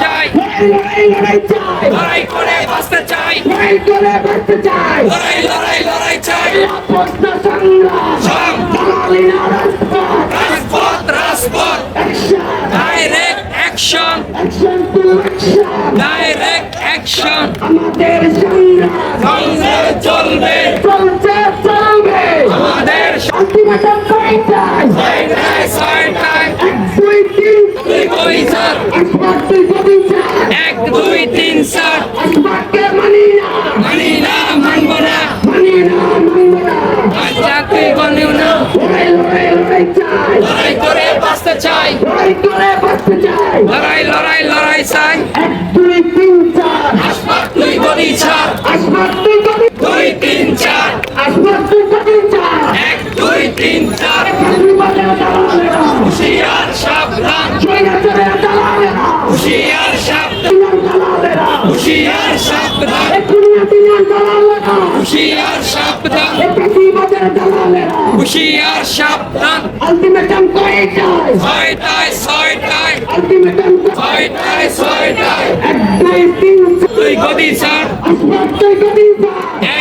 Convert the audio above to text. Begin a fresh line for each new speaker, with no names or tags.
চাই।
চাই
লড়াই করে বাঁচতে চাই।
লড়াই করে বাঁচতে চাই
লড়াই লড়াই লড়াই চাই।
আপত্ত সংগ্রাম না রাজপথ
রাজপথ। রাজপথ direct action
action to action
direct action
আমাদের সংগ্রাম
সঙ্গে। চলবে
চলছে চলবে
আমাদের
আলটিমেটাম কয়টায়
ছয়টায় ছয়টায়
এক দুই তিন
দুই চার এক দুই তিন
একবারকে মানি না
মানি না মানব না।
মানি না মানব না।
চাকরি বানিও না
লড়াই লড়াই লড়াই চাই
লড়াই করে বাঁচতে চাই।
লড়াই করে বাঁচতে চাই
লড়াই লড়াই লড়াই চাই।
এক দুই তিন চার।
দুই তিন চার
একবার দুই দুই চার
এক দুই তিন চার
চাকরিবাজের দালালেরা
হুশিয়ার সাবধান
স্বৈরাচারের দালালেরা
হুশিয়ার সাবধান
দিনের দালালেরা
হুশিয়ার সাবধান।
এই দুনিয়া দিনের দালালেরা
হুশিয়ার সাবধান।
চাকরিবাজের দালালেরা
হুশিয়ার সাবধান।
আলটিমেটাম কয়টায়?
ছয়টায় ছয়টায়।
আলটিমেটাম
ছয়টায় ছয়টায়।
এক দুই তিন
দুই গদি চার।
দুই গদি চার।